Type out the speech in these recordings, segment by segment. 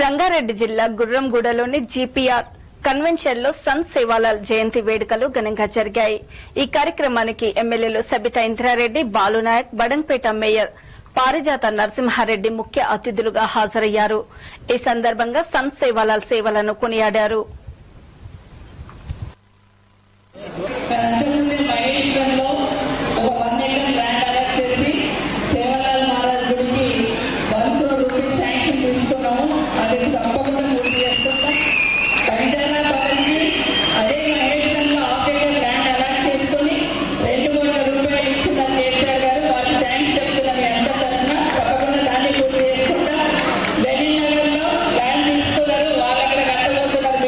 రంగారెడ్డి జిల్లా గుర్రంగూడలోని జీపీఆర్ కన్వెన్షన్లో సేవాలాల్ జయంతి వేడుకలు ఘనంగా జరిగాయి. ఈ కార్యక్రమానికి ఎమ్మెల్యేలు సబితా ఇంద్రారెడ్డి బాలునాయక్ బడంపేట మేయర్ పారిజాత నరసింహారెడ్డి ముఖ్య అతిథులుగా హాజరయ్యారు. ఈ సందర్భంగా సన్ సేవాలాల్ సేవలను కొనియాడారు అంతకుముందే మహేశ్వరంలో ఒక వన్ ఎకర్ ల్యాండ్ అలాట్ చేసి సేవలాల్ మహారాజ్ గుడికి వన్ క్రోర్ రూపీస్ శాంక్షన్ తీసుకున్నాము తప్పకుండా పూర్తి చేసుకుంటాం బంజారా భవన్కి అదే మహేశ్వరంలో హాఫ్ ఎకర్ ల్యాండ్ అలాట్ చేసుకొని రెండు కోట్ల రూపాయలు ఇచ్చిన కేసీఆర్ గారు వారికి థ్యాంక్స్ మీ అందరి తరఫున తప్పకుండా దాన్ని పూర్తి చేసుకుంటాం లెనిన్ నగర్లో ల్యాండ్ తీసుకున్నారు కూడా కట్టబోతున్నారు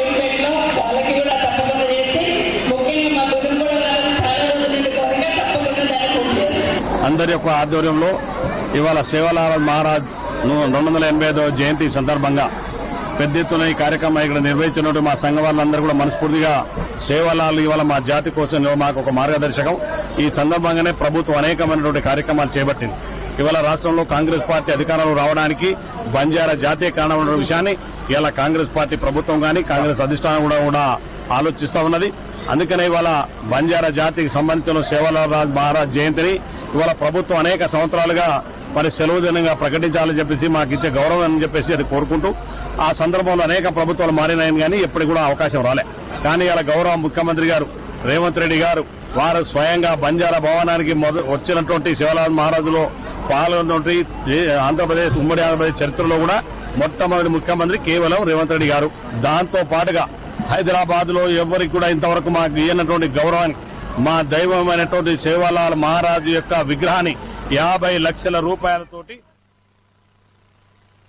వాళ్ళకి కూడా తప్పకుండా చేసి ముఖ్యంగా మా చాలా రోజుల నుండి కోరిక తప్పకుండా దాన్ని పూర్తి చేస్తాం అందరి యొక్క ఆధ్వర్యంలో ఇవాళ సేవలాల మహారాజ్ రెండు వందల ఎనభై ఐదో జయంతి సందర్భంగా పెద్ద ఎత్తున ఈ కార్యక్రమం ఇక్కడ నిర్వహించినట్టు మా సంఘ వాళ్ళందరూ కూడా మనస్ఫూర్తిగా సేవలాలు ఇవాళ మా జాతి కోసం మాకు ఒక మార్గదర్శకం. ఈ సందర్భంగానే ప్రభుత్వం అనేకమైనటువంటి కార్యక్రమాలు చేపట్టింది. ఇవాళ రాష్ట్రంలో కాంగ్రెస్ పార్టీ అధికారంలో రావడానికి బంజారా జాతీయ కారణం విషయాన్ని ఇవాళ కాంగ్రెస్ పార్టీ ప్రభుత్వం కానీ కాంగ్రెస్ అధిష్టానం కూడా కూడా ఆలోచిస్తూ ఉన్నది. అందుకనే ఇవాళ బంజారా జాతికి సంబంధించిన సేవల మహారాజ్ జయంతిని ఇవాళ ప్రభుత్వం అనేక సంవత్సరాలుగా మరి సెలవు దినంగా ప్రకటించాలని చెప్పేసి మాకు ఇచ్చే గౌరవం అని చెప్పేసి అది కోరుకుంటూ ఆ సందర్భంలో అనేక ప్రభుత్వాలు మారినాయని కానీ ఎప్పటికి కూడా అవకాశం రాలే. కానీ ఇలా గౌరవ ముఖ్యమంత్రి గారు రేవంత్ రెడ్డి గారు వారు స్వయంగా బంజారా భవనానికి వచ్చినటువంటి శివలాల్ మహారాజులో పాల్గొన్నటువంటి ఆంధ్రప్రదేశ్ ఉమ్మడి ఆంధ్రప్రదేశ్ చరిత్రలో కూడా మొట్టమొదటి ముఖ్యమంత్రి కేవలం రేవంత్ రెడ్డి గారు. దాంతో పాటుగా హైదరాబాద్లో ఎవరికి కూడా ఇంతవరకు మాకు ఇయ్యనటువంటి గౌరవాన్ని మా దైవమైనటువంటి శివలాల్ మహారాజు యొక్క విగ్రహాన్ని యాభై లక్షల రూపాయలతోటి